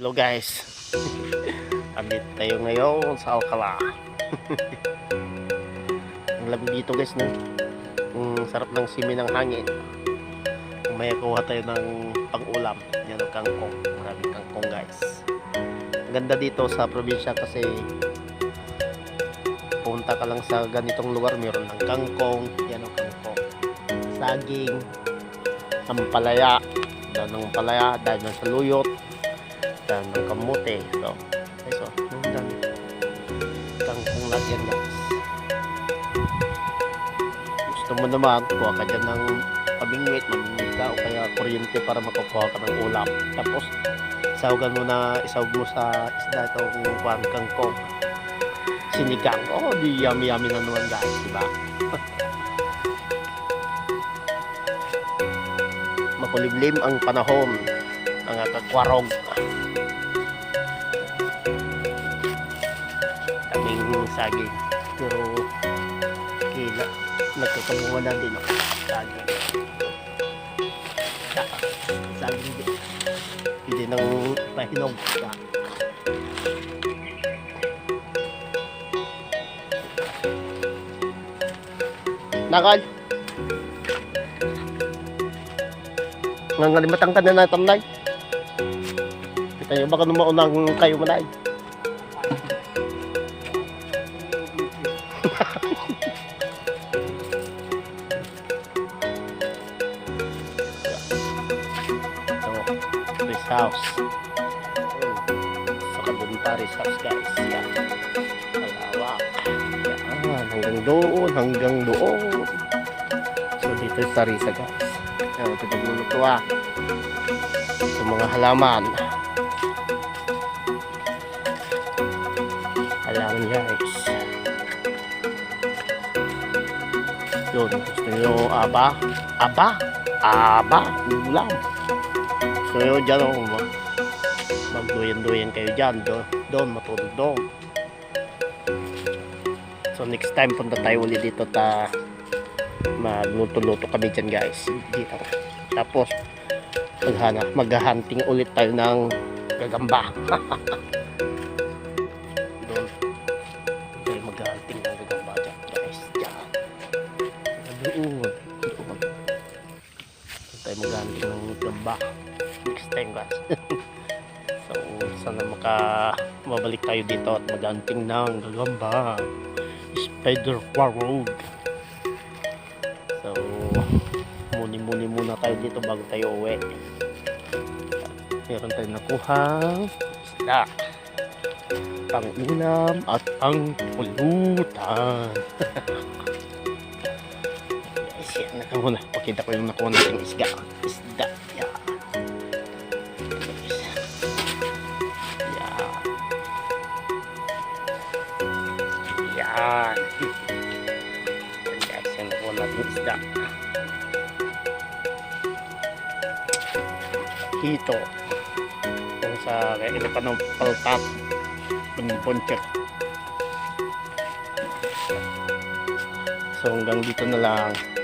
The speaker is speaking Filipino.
Hello guys. Andito tayo ngayon sa Alcala. Ang lamig dito guys no. Ang sarap ng simi ng hangin. Umaya kuha tayo ng pang-ulam. Yan ang kangkong. Maraming kangkong guys. Ang ganda dito sa probinsya kasi punta ka lang sa ganitong lugar meron ng kangkong. Yan ang kangkong. Saging. Ampalaya. Dahil ng palaya. Dahil ng saluyot dami ng kamote. So ay so yung dami kangkong lahat yan guys gusto mo naman kuha ka dyan ng pabingwit mamingwit ka o kaya kuryente para makukuha ka ng ulam tapos isawagan mo na isawag mo sa isda itong kuhan kangkong sinigang. Oh di yummy yummy na naman guys diba makulimlim ang panahon mga kakwarog kaming saging. Pero kila nagkakabunga na din ako. Saging. Sa- saging din. Hindi nang pahinog ka nakal! Ngangalimatang ka na natamlay kita nyo baka numaunang kayo manay house. Sa kabunta this house guys. Yan. Malawak. Yan. Hanggang doon. Hanggang doon. So dito sa Risa guys. Yan. Ito pagluluto ah. Sa mga halaman. Halaman guys. Yun. Gusto nyo aba? Aba? Aba? Ulam. So dyan ako mag magduyan-duyan kayo dyan do, doon matulog doon. So next time punta tayo ulit dito ta magluto-luto kami dyan guys. Dito tapos maghana maghahunting ulit tayo ng gagamba. Doon. Tayo maghahunting ng gagamba dyan guys. Dyan. Doon. Doon tayo maghahunting ng gagamba time guys so sana maka mabalik tayo dito at maganting ng gagamba spider warog so muni muni muna tayo dito bago tayo uwi. Meron tayong nakuhang isda pang ulam at ang pulutan. Guys yan. Nakuha na. Pakita ko yung nakuha natin isda. Isda Yan. Natin isda. Hito. Kung sa pa ng paltap. Puncheck. So hanggang dito na lang.